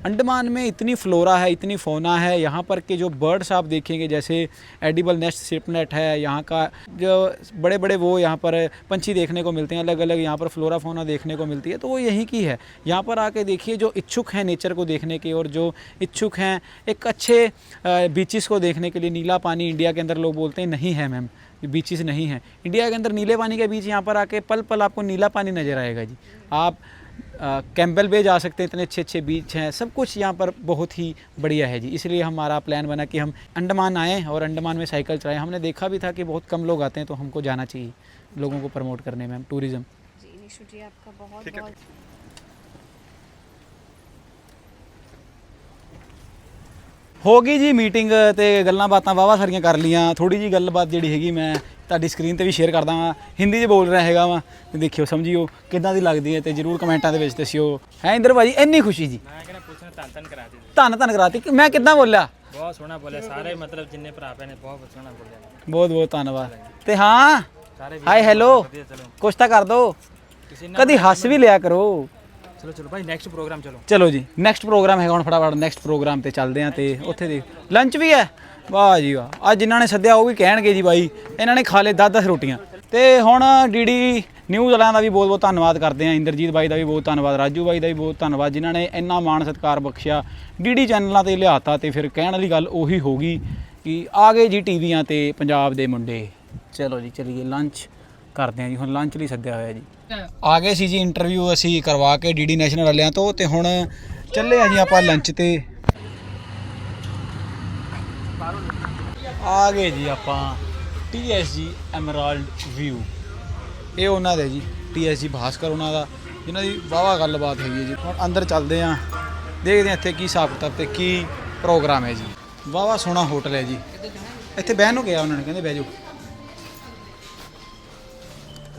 A: अंडमान में इतनी फ्लोरा है, इतनी फोना है, यहाँ पर के जो बर्ड्स आप देखेंगे, जैसे एडिबल नेस्ट सिपनेट है, यहाँ का जो बड़े बड़े वो यहाँ पर पंछी देखने को मिलते हैं अलग अलग यहाँ पर फ्लोरा फोना देखने को मिलती है तो वो यहीं की है। यहाँ पर आके देखिए, जो इच्छुक हैं नेचर को देखने के और जो इच्छुक हैं, एक अच्छे बीचेस को देखने के लिए नीला पानी इंडिया के अंदर लोग बोलते हैं, नहीं है मैम बीचेस नहीं हैं। इंडिया के अंदर नीले पानी के बीच यहाँ पर आके पल पल आपको नीला पानी नज़र आएगा जी। आप कैंपबेल बे जा सकते हैं इतने अच्छे अच्छे बीच हैं सब कुछ यहाँ पर बहुत ही बढ़िया है जी। इसलिए हमारा प्लान बना कि हम अंडमान आएँ और अंडमान में साइकिल चलाएँ। हमने देखा भी था कि बहुत कम लोग आते हैं तो हमको जाना चाहिए लोगों को प्रमोट करने में टूरिज़्म
C: जी निशु जी आपका बहुत बहुत
A: ਹੋ ਗਈ ਜੀ ਮੀਟਿੰਗ ਤੇ ਗੱਲਾਂ ਬਾਤਾਂ ਵਾਵਾ ਸਾਰੀਆਂ ਕਰ ਲੀਆਂ ਥੋੜੀ ਜੀ ਗੱਲਬਾਤ ਜਿਹੜੀ ਹੈਗੀ ਮੈਂ ਤੁਹਾਡੀ ਸਕਰੀਨ ਤੇ ਵੀ ਸ਼ੇਅਰ ਕਰਦਾ ਵਾਂ। ਹਿੰਦੀ 'ਚ ਬੋਲ ਰਿਹਾ ਹੈਗਾ ਵਾਂ। ਤੇ ਦੇਖਿਓ ਸਮਝਿਓ ਕਿੱਦਾਂ ਦੀ ਲੱਗਦੀ ਹੈ ਤੇ ਜਰੂਰ ਕਮੈਂਟਾਂ ਦੇ ਵਿੱਚ ਦੱਸਿਓ। ਹੈ ਇੰਦਰ ਭਾਜੀ ਇੰਨੀ ਖੁਸ਼ੀ ਜੀ।
B: ਮੈਂ ਕਹਿੰਦਾ ਪੁੱਛਣਾ ਧੰਨ ਧੰਨ ਕਰਾ ਦੇ
A: ਧੰਨ ਧੰਨ ਕਰਾਤੀ। ਮੈਂ ਕਿੱਦਾਂ ਬੋਲਿਆ?
B: ਬਹੁਤ ਸੋਹਣਾ ਬੋਲਿਆ। ਸਾਰੇ ਮਤਲਬ ਜਿੰਨੇ ਭਰਾ ਭੈਣ ਬਹੁਤ ਸੋਹਣਾ ਬੋਲਿਆ।
A: ਬਹੁਤ ਬਹੁਤ ਧੰਨਵਾਦ। ਤੇ ਹਾਂ ਹਾਈ ਹੈਲੋ ਕੁਛ ਤਾਂ ਕਰ ਦੋ। ਕਦੀ ਹੱਸ ਵੀ ਲਿਆ ਕਰੋ।
B: ਚਲੋ ਚਲੋ ਭਾਈ ਨੈਕਸਟ ਪ੍ਰੋਗਰਾਮ ਚਲੋ।
A: ਚਲੋ ਜੀ ਨੈਕਸਟ ਪ੍ਰੋਗਰਾਮ ਹੈਗਾ ਹੁਣ ਫਟਾਫਟ ਨੈਕਸਟ ਪ੍ਰੋਗਰਾਮ ਤੇ ਚੱਲਦੇ ਆਂ ਤੇ ਉੱਥੇ ਦੇ ਲੰਚ ਵੀ ਹੈ? ਵਾਹ ਜੀ ਵਾਹ ਅੱਜ ਜਿਨ੍ਹਾਂ ਨੇ ਸੱਦਿਆ ਉਹ ਵੀ ਕਹਿਣਗੇ ਜੀ ਬਾਈ ਇਹਨਾਂ ਨੇ ਖਾ ਲਏ 10-10 ਰੋਟੀਆਂ। ਤੇ ਹੁਣ ਡੀਡੀ ਨਿਊਜ਼ ਵਾਲਿਆਂ ਦਾ ਵੀ ਬਹੁਤ ਬਹੁਤ ਧੰਨਵਾਦ ਕਰਦੇ ਆਂ ਇੰਦਰਜੀਤ ਬਾਈ ਦਾ ਵੀ ਬਹੁਤ ਧੰਨਵਾਦ ਰਾਜੂ ਬਾਈ ਦਾ ਵੀ ਬਹੁਤ ਧੰਨਵਾਦ ਜਿਨ੍ਹਾਂ ਨੇ ਇੰਨਾ ਮਾਣ ਸਤਿਕਾਰ ਬਖਸ਼ਿਆ। ਡੀਡੀ ਚੈਨਲਾਂ ਤੇ ਲਿਆਤਾ ਤੇ ਫਿਰ ਕਹਿਣ ਵਾਲੀ ਗੱਲ ਉਹੀ ਹੋਗੀ ਕਿ ਆ ਗਏ ਜੀ ਟੀਵੀਆਂ ਤੇ ਪੰਜਾਬ ਦੇ ਮੁੰਡੇ। ਚਲੋ ਜੀ ਚਲੀਏ ਲੰਚ ਕਰਦੇ ਆਂ ਜੀ ਹੁਣ ਲੰਚ ਲਈ ਸੱਦਿਆ ਹੋਇਆ ਜੀ। ਆ ਗਏ ਸੀ ਜੀ ਇੰਟਰਵਿਊ ਅਸੀਂ ਕਰਵਾ ਕੇ ਡੀਡੀ ਨੈਸ਼ਨਲ ਵਾਲਿਆਂ ਤੋਂ ਤੇ ਹੁਣ ਚੱਲੇ ਆ ਜੀ ਆਪਾਂ ਲੰਚ ਤੇ। ਆ ਗਏ ਜੀ ਆਪਾਂ TSG ਐਮਰਾਲਡ ਵਿਊ ਇਹ ਉਹਨਾਂ ਦੇ ਜੀ TSG ਭਾਸਕਰ ਉਹਨਾਂ ਦਾ, ਜਿਨ੍ਹਾਂ ਦੀ ਵਾਵਾ ਗੱਲਬਾਤ ਹੈਗੀ ਹੈ ਜੀ। ਹੁਣ ਅੰਦਰ ਚੱਲਦੇ ਆ ਦੇਖਦੇ ਆ ਇੱਥੇ ਕੀ ਹਿਸਾਬ ਕਿਤਾਬ ਤੇ ਕੀ ਪ੍ਰੋਗਰਾਮ ਹੈ ਜੀ। ਵਾਵਾ ਸੋਹਣਾ ਹੋਟਲ ਹੈ ਜੀ। ਇੱਥੇ ਬਹਿਣ ਨੂੰ ਗਿਆ ਉਹਨਾਂ ਨੇ, ਕਹਿੰਦੇ ਬਹਿ ਜਾਓ।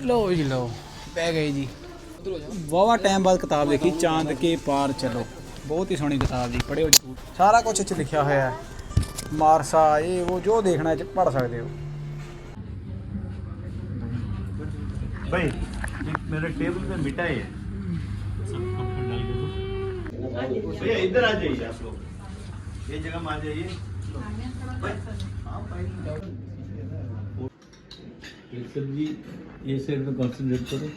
A: ਲੋ ਜੀ ਲੋ ਬਹਿ ਗਏ ਜੀ ਵਾਵਾ ਟਾਈਮ ਬਾਅਦ ਕਿਤਾਬ ਦੇਖੀ ਚਾਂਦ ਕੇ ਪਾਰ ਚਲੋ ਬਹੁਤ ਹੀ ਸੋਹਣੀ ਕਿਤਾਬ ਜੀ ਪੜ੍ਹਿਓ ਜੀ ਸਾਰਾ ਕੁਝ ਇੱਥੇ ਲਿਖਿਆ ਹੋਇਆ ਹੈ ਮਾਰਸਾ ਇਹ ਉਹ ਜੋ ਦੇਖਣਾ ਇਹ ਚ ਪੜ੍ਹ ਸਕਦੇ ਹੋ
D: भाई मेरे टेबल पे मिठाई है भैया इधर आ जाइए आप लोग ये जगह में आ जाइए सर जी ये साइड में कंसंट्रेट करो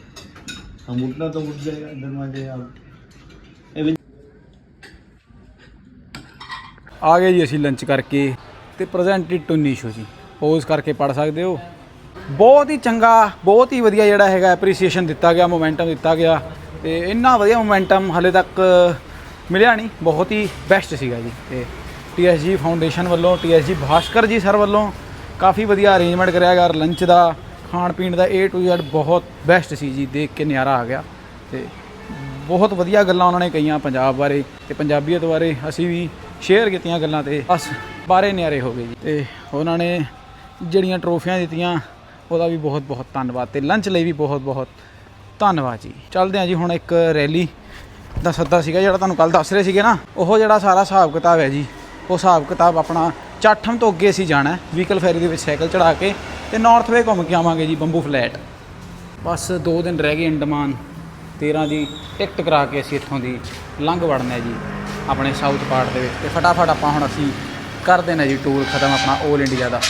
D: हम उठना तो उठ जाएगा इधर में आ जाइए आप ए,
A: ਆ ਗਏ ਜੀ ਅਸੀਂ ਲੰਚ ਕਰਕੇ ਤੇ ਪ੍ਰੈਜ਼ੈਂਟਡ ਟੂ ਨੀਸ਼ੋ ਜੀ ਪੋਜ਼ ਕਰਕੇ ਪੜ ਸਕਦੇ ਹੋ ਬਹੁਤ ਹੀ ਚੰਗਾ ਬਹੁਤ ਹੀ ਵਧੀਆ ਜਿਹੜਾ ਹੈਗਾ ਐਪਰੀਸੀਏਸ਼ਨ ਦਿੱਤਾ ਗਿਆ ਮੋਮੈਂਟਮ ਦਿੱਤਾ ਗਿਆ ਤੇ ਇੰਨਾ ਵਧੀਆ ਮੋਮੈਂਟਮ ਹਲੇ ਤੱਕ ਮਿਲਿਆ ਨਹੀਂ ਬਹੁਤ ਹੀ ਬੈਸਟ ਸੀਗਾ ਜੀ ਤੇ TSG ਫਾਊਂਡੇਸ਼ਨ ਵੱਲੋਂ TSG ਭਾਸਕਰ ਜੀ ਸਰ ਵੱਲੋਂ ਕਾਫੀ ਵਧੀਆ ਅਰੇਂਜਮੈਂਟ ਕਰਿਆ ਗਿਆ ਲੰਚ ਦਾ ਖਾਣ ਪੀਣ ਦਾ A to Z ਬਹੁਤ ਬੈਸਟ ਸੀ ਜੀ, ਦੇਖ ਕੇ ਨਿਆਰਾ ਆ ਗਿਆ ਤੇ ਬਹੁਤ ਵਧੀਆ ਗੱਲਾਂ ਉਹਨਾਂ ਨੇ ਕਹੀਆਂ ਪੰਜਾਬ ਬਾਰੇ ਤੇ ਪੰਜਾਬੀਅਤ ਬਾਰੇ ਅਸੀਂ ਵੀ ਸ਼ੇਅਰ ਕੀਤੀਆਂ ਗੱਲਾਂ ਤੇ ਬਸ ਬਾਰੇ ਨਿਆਰੇ ਹੋ ਗਏ ਜੀ। ਤੇ ਉਹਨਾਂ ਨੇ ਜਿਹੜੀਆਂ ਟਰੋਫੀਆਂ ਦਿੱਤੀਆਂ, ਉਹਦਾ ਵੀ ਬਹੁਤ ਬਹੁਤ ਧੰਨਵਾਦ ਤੇ ਲੰਚ ਲਈ ਵੀ ਬਹੁਤ ਬਹੁਤ ਧੰਨਵਾਦ ਜੀ। ਚੱਲਦੇ ਹਾਂ ਜੀ ਹੁਣ ਇੱਕ ਰੈਲੀ ਦਾ ਸੱਦਾ ਸੀਗਾ ਜਿਹੜਾ ਤੁਹਾਨੂੰ ਕੱਲ ਦੱਸ ਰਹੇ ਸੀਗੇ ਨਾ, ਉਹ ਜਿਹੜਾ ਸਾਰਾ ਹਿਸਾਬ ਕਿਤਾਬ ਹੈ ਜੀ, ਉਹ ਹਿਸਾਬ ਕਿਤਾਬ ਆਪਣਾ ਚਾਠਮ ਤੋਂ ਅੱਗੇ ਅਸੀਂ ਜਾਣਾ ਵਹੀਕਲ ਫੈਰੀ ਦੇ ਵਿੱਚ ਸਾਈਕਲ ਚੜਾ ਕੇ ਤੇ ਨਾਰਥ ਵੇ ਘੁੰਮ ਕੇ ਆਵਾਂਗੇ ਜੀ ਬੰਬੂ ਫਲੈਟ ਬਸ 2 ਦਿਨ ਰਹਿ ਗਏ ਅੰਡਮਾਨ 13 ਦੀ ਟਿਕਟ ਕਰਾ ਕੇ ਅਸੀਂ ਇੱਥੋਂ ਦੀ ਲੰਘ ਵੜਨਾ ਜੀ, ਆਪਣੇ ਸਾਊਥ ਪਾਰਟ ਦੇ ਵਿੱਚ। ਤੇ ਫਟਾਫਟ ਆਪਾਂ ਹੁਣ ਅਸੀਂ ਕਰ ਦੇਣਾ ਜੀ ਟੂਰ ਖਤਮ ਆਪਣਾ 올 ਇੰਡੀਆ ਦਾ।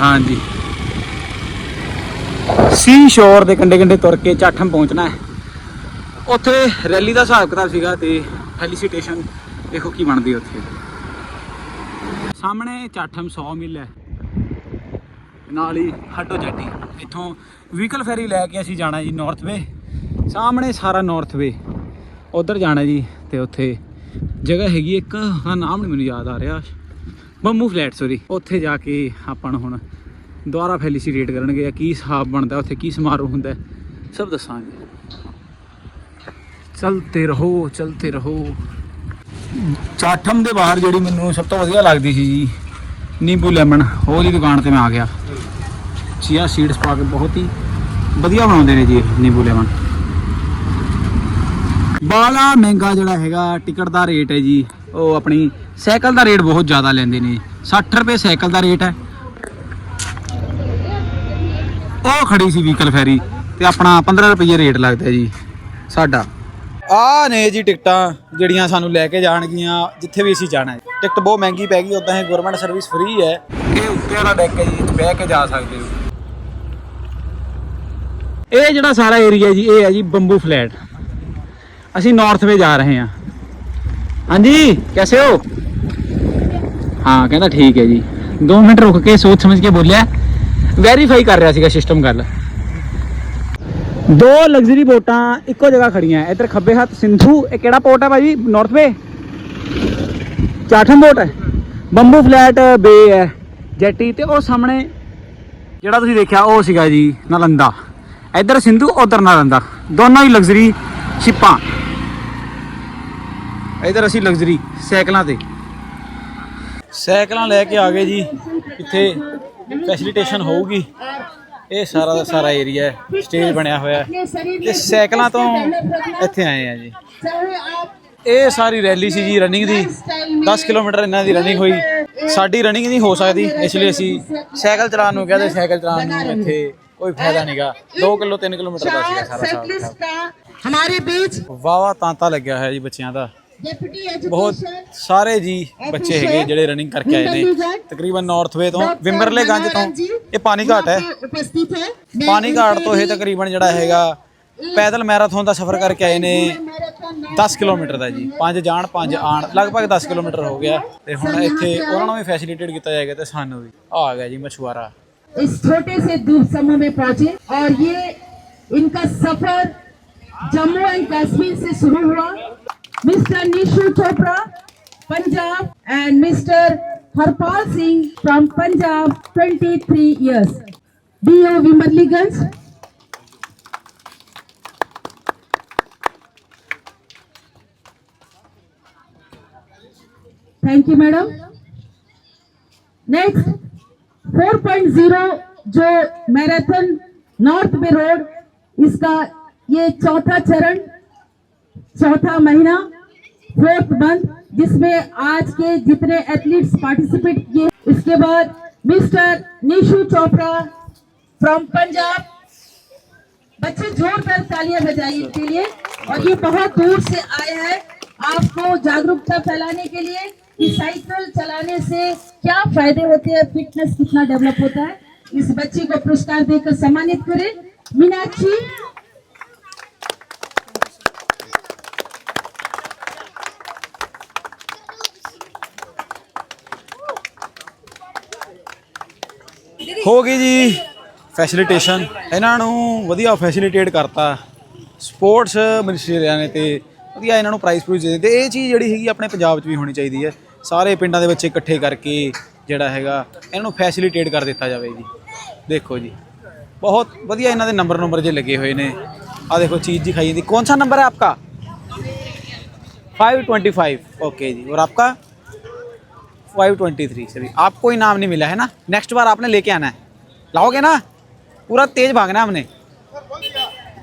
A: ਹਾਂਜੀ ਸੀ ਸ਼ੋਰ ਦੇ ਕੰਡੇ ਕੰਡੇ ਤੁਰ ਕੇ ਚਾਠਮ ਪਹੁੰਚਣਾ ਹੈ। ਉੱਥੇ ਰੈਲੀ ਦਾ ਹਿਸਾਬ ਕਿਤਾਬ ਸੀਗਾ ਤੇ ਫੈਲੀਸੀਟੇਸ਼ਨ ਦੇਖੋ ਕੀ ਬਣਦੀ ਉੱਥੇ। ਸਾਹਮਣੇ ਚਾਠਮ 100 ਮਿਲ ਹੈ। ਨਾਲ ਹੀ ਹੱਡੋ ਜੱਟੀ। ਇੱਥੋਂ ਵਹੀਕਲ ਫੈਰੀ ਲੈ ਕੇ ਅਸੀਂ ਜਾਣਾ ਜੀ ਨਾਰਥ ਵੇ ਸਾਹਮਣੇ ਸਾਰਾ ਨਾਰਥ ਵੇ ਉਧਰ ਜਾਣਾ ਜੀ ਤੇ ਉੱਥੇ ਜਗ੍ਹਾ ਹੈਗੀ ਇੱਕ ਹਾਂ ਨਾਮ ਨਹੀਂ ਮੈਨੂੰ ਯਾਦ ਆ ਰਿਹਾ। ਬੰਮੂ ਫਲੈਟ ਸੋਰੀ ਉੱਥੇ ਜਾ ਕੇ ਆਪਾਂ ਨੂੰ ਹੁਣ ਦੁਬਾਰਾ ਫੈਲੀਸੀਟੇਟ ਕਰਨਗੇ ਕੀ ਹਿਸਾਬ ਬਣਦਾ, ਉੱਥੇ ਕੀ ਸਮਾਰੋਹ ਹੁੰਦਾ ਸਭ ਦੱਸਾਂਗੇ। ਚਲਤੇ ਰਹੋ ਚਲਤੇ ਰਹੋ। ਚਾਠਮ ਦੇ ਬਾਹਰ ਜਿਹੜੀ ਮੈਨੂੰ ਸਭ ਤੋਂ ਵਧੀਆ ਲੱਗਦੀ ਸੀ ਜੀ, ਨਿੰਬੂ ਲੈਮਨ ਉਹਦੀ ਦੁਕਾਨ ਤੇ ਮੈਂ ਆ ਗਿਆ। ਚੀਆ ਸੀਡਸ ਪਾ ਕੇ ਬਹੁਤ ਹੀ ਵਧੀਆ ਬਣਾਉਂਦੇ ਨੇ ਜੀ ਇਹ ਨਿੰਬੂ ਲੈਮਨ। ਬਾਲਾ ਮਹਿੰਗਾ ਜਿਹੜਾ ਹੈਗਾ, ਟਿਕਟ ਦਾ ਰੇਟ ਹੈ ਜੀ, ਉਹ ਆਪਣੀ ਸਾਈਕਲ ਦਾ ਰੇਟ ਬਹੁਤ ਜ਼ਿਆਦਾ ਲੈਂਦੇ ਨੇ। 60 ਰੁਪਏ ਸਾਈਕਲ ਦਾ ਰੇਟ ਹੈ। ਉਹ ਖੜੀ ਸੀ ਵਹੀਕਲ ਫੈਰੀ, ਤੇ ਆਪਣਾ 15 ਰੁਪਏ ਰੇਟ ਲੱਗਦਾ ਜੀ, ਸਾਡਾ। ਆ ਨੇ ਜੀ ਟਿਕਟਾਂ ਜਿਹੜੀਆਂ ਸਾਨੂੰ ਲੈ ਕੇ ਜਾਣਗੀਆਂ ਜਿੱਥੇ ਵੀ ਅਸੀਂ ਜਾਣਾ ਹੈ ਟਿਕਟ ਬਹੁਤ ਮਹਿੰਗੀ ਪੈ ਗਈ ਉਦਾਂ ਇਹ ਗਵਰਨਮੈਂਟ ਸਰਵਿਸ ਫ੍ਰੀ ਹੈ। ਇਹ ਉੱਤੇ ਵਾਲਾ ਡੈਕ ਹੈ ਜੀ ਇੱਥੇ ਬਹਿ ਕੇ ਜਾ ਸਕਦੇ ਹੋ। ਇਹ ਜਿਹੜਾ ਸਾਰਾ ਏਰੀਆ ਜੀ ਇਹ ਹੈ ਜੀ ਬੰਬੂ ਫਲੈਟ ਅਸੀਂ ਨਾਰਥ ਵੇ ਜਾ ਰਹੇ ਹਾਂ। ਹਾਂਜੀ ਕੈਸੇ ਹੋ? ਹਾਂ ਕਹਿੰਦਾ ਠੀਕ ਹੈ ਜੀ। 2 ਮਿੰਟ ਰੁਕ ਕੇ ਸੋਚ ਸਮਝ ਕੇ ਬੋਲਿਆ। ਵੈਰੀਫਾਈ ਕਰ ਰਿਹਾ ਸੀਗਾ ਸਿਸਟਮ ਗੱਲ। ਦੋ ਲਗਜ਼ਰੀ ਬੋਟਾਂ ਇੱਕੋ ਜਗ੍ਹਾ ਖੜੀਆਂ ਇੱਧਰ ਖੱਬੇ ਹੱਥ ਸਿੰਧੂ, ਇਹ ਕਿਹੜਾ ਪੋਰਟ ਹੈ ਭਾਜੀ ਨਾਰਥ ਵੇ ਚਾਠਮ ਪੋਰਟ ਹੈ ਬੰਬੂ ਫਲੈਟ ਬੇ ਹੈ ਜੈਟੀ ਤੇ ਉਹ ਸਾਹਮਣੇ ਜਿਹੜਾ ਤੁਸੀਂ ਦੇਖਿਆ, ਉਹ ਸੀਗਾ ਜੀ ਨਾਲੰਦਾ। ਇੱਧਰ ਸਿੰਧੂ, ਉਧਰ ਨਾਲੰਦਾ। ਦੋਨੋਂ ਹੀ ਲਗਜ਼ਰੀ ਸ਼ਿਪਾਂ ਇੱਧਰ ਅਸੀਂ ਲਗਜ਼ਰੀ ਸਾਈਕਲਾਂ ਤੇ। ਸਾਈਕਲਾਂ ਲੈ ਕੇ ਆ ਗਏ ਜੀ। ਇੱਥੇ ਫੈਸਿਲਿਟੇਸ਼ਨ ਹੋਊਗੀ। ਇਹ ਸਾਰਾ ਦਾ ਸਾਰਾ ਏਰੀਆ ਹੈ ਸਟੇਜ ਬਣਿਆ ਹੋਇਆ ਹੈ। ਇਹ ਸਾਈਕਲਾਂ ਤੋਂ ਇੱਥੇ ਆਏ ਆ ਜੀ। ਇਹ ਸਾਰੀ ਰੈਲੀ ਸੀ ਜੀ ਰਨਿੰਗ ਦੀ। 10 ਕਿਲੋਮੀਟਰ ਇਹਨਾਂ ਦੀ ਰਨਿੰਗ ਹੋਈ। ਸਾਡੀ ਰਨਿੰਗ ਨਹੀਂ ਹੋ ਸਕਦੀ ਇਸ ਲਈ ਅਸੀਂ ਸਾਈਕਲ ਚਲਾਉਣ ਨੂੰ ਕਹਦੇ ਸਾਈਕਲ ਚਲਾਉਣ ਨੂੰ ਇੱਥੇ ਕੋਈ ਫਾਇਦਾ ਨਹੀਂਗਾ 2 ਕਿਲੋ 3 ਕਿਲੋਮੀਟਰ ਦਾ ਸੀਗਾ ਸਾਰਾ ਸਾਈਕਲਿਸਟ
E: ਦਾ। ਹਮਾਰੇ ਵਿੱਚ
A: ਵਾਵਾ ਤਾਂਤਾ ਲੱਗਿਆ ਹੋਇਆ ਜੀ ਬੱਚਿਆਂ ਦਾ। ਬਹੁਤ
E: एजुकेशन
A: ਸਾਰੇ ਜੀ ਬੱਚੇ ਹੈਗੇ ਜਿਹੜੇ ਰਨਿੰਗ ਕਰਕੇ ਆਏ ਨੇ ਤਕਰੀਬਨ ਨਾਰਥ ਵੇ ਤੋਂ ਵਿੰਬਰਲੇ ਗੰਜ ਤੋਂ ਇਹ ਪਾਣੀ ਘਾਟ ਹੈ
E: उपस्थित है मैं
A: ਪਾਣੀ ਘਾਟ ਤੋਂ ਇਹ ਤਕਰੀਬਨ ਜਿਹੜਾ ਹੈਗਾ ਪੈਦਲ ਮੈਰਾਥਨ ਦਾ ਸਫ਼ਰ ਕਰਕੇ ਆਏ ਨੇ 10 ਕਿਲੋਮੀਟਰ ਦਾ ਜੀ ਪੰਜ ਜਾਣ ਪੰਜ ਆਣ ਲਗਭਗ 10 ਕਿਲੋਮੀਟਰ ਹੋ ਗਿਆ ਤੇ ਹੁਣ ਇੱਥੇ ਉਹਨਾਂ ਨੂੰ ਵੀ ਫੈਸਿਲਿਟੇਟ ਕੀਤਾ ਜਾਏਗਾ ਤੇ ਸਾਨੂੰ ਵੀ ਆ ਗਿਆ ਜੀ ਮਛੁਆਰਾ
E: इस छोटे से द्वीप समूह में पहुंचे और ये इनका सफर जम्मू एंड कश्मीर से शुरू हुआ Mr. Nishu Chopra, Punjab, and Mr. Harpal Singh from Punjab, 23 years. B.O. Wimberliganj. Thank you, madam. Next, 4.0 जो मैराथन नॉर्थ बे रोड इसका ये चौथा चरण चौथा महीना फोर्थ मंथ, जिसमें आज के जितने एथलीट्स पार्टिसिपेट किए इसके बाद मिस्टर निशु चोपड़ा फ्रॉम पंजाब। बच्चे जोरदार तालियाँ बजाइए के लिए और ये बहुत दूर से आए हैं आपको जागरूकता फैलाने के लिए कि साइकिल चलाने से क्या फ़ायदे होते हैं फिटनेस कितना डेवलप होता है। इस बच्ची को पुरस्कार देकर सम्मानित करें। मीनाक्षी
A: ਹੋ ਗਈ ਜੀ ਫੈਸਿਲਿਟੇਸ਼ਨ ਇਹਨਾਂ ਨੂੰ ਵਧੀਆ ਫੈਸਿਲਿਟੇਟ ਕਰਤਾ ਸਪੋਰਟਸ ਮਿਨਿਸਟਰੀਆਂ ਨੇ ਤੇ ਵਧੀਆ ਇਹਨਾਂ ਨੂੰ ਪ੍ਰਾਈਜ਼ ਪ੍ਰਾਈਜ਼ ਦੇ ਦਿੱਤੇ ਇਹ ਚੀਜ਼ ਜਿਹੜੀ ਹੈਗੀ ਆਪਣੇ ਪੰਜਾਬ 'ਚ ਵੀ ਹੋਣੀ ਚਾਹੀਦੀ ਹੈ ਸਾਰੇ ਪਿੰਡਾਂ ਦੇ ਬੱਚੇ ਇਕੱਠੇ ਕਰਕੇ ਜਿਹੜਾ ਹੈਗਾ ਇਹਨਾਂ ਨੂੰ ਫੈਸਿਲਿਟੇਟ ਕਰ ਦਿੱਤਾ ਜਾਵੇ ਜੀ ਦੇਖੋ ਜੀ ਬਹੁਤ ਵਧੀਆ ਇਹਨਾਂ ਦੇ ਨੰਬਰ ਨੰਬਰ ਜੇ ਲੱਗੇ ਹੋਏ ਨੇ ਆ ਦੇਖੋ ਚੀਜ਼ ਦਿਖਾਈ ਜਾਂਦੀ ਕੌਨ ਸਾ ਨੰਬਰ ਹੈ ਆਪਕਾ 525 ओके जी और आपका 523 सभी आपको इनाम नहीं मिला है ना नेक्स्ट बार आपने लेके आना है लाओगे ना पूरा तेज भागना है हमने